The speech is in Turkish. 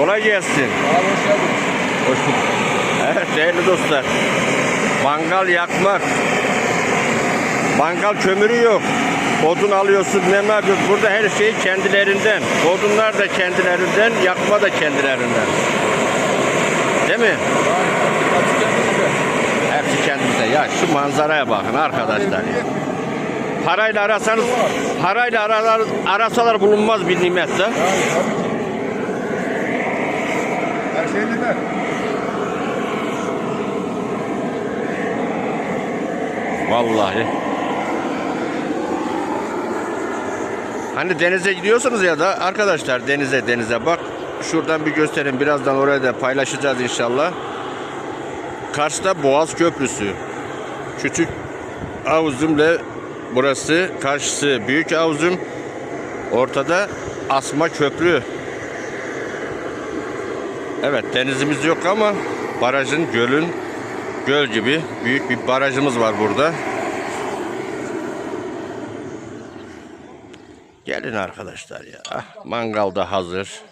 Kolay gelsin. Abi hoş geldiniz. Hoş bulduk. Evet değerli dostlar. Mangal yakmak. Mangal kömürü yok. Odun alıyorsun ne yapıyorsun? Burada her şey kendilerinden. Odunlar da kendilerinden, yakma da kendilerinden. Değil mi? Hepsi kendimize. Ya şu manzaraya bakın arkadaşlar. ya. Parayla arasanız, parayla aralar, arasalar bulunmaz bir nimetse. Yani tabii ki. Her şey lider. Vallahi. Hani denize gidiyorsunuz ya da arkadaşlar denize denize bak şuradan bir gösterin birazdan oraya da paylaşacağız inşallah. Karşıda Boğaz Köprüsü. Küçük Avuzum'la burası karşısı Büyük Avuzum. Ortada Asma Köprü. Evet denizimiz yok ama barajın, gölün, göl gibi büyük bir barajımız var burada. Gelin arkadaşlar ya. Ah, Mangalda hazır.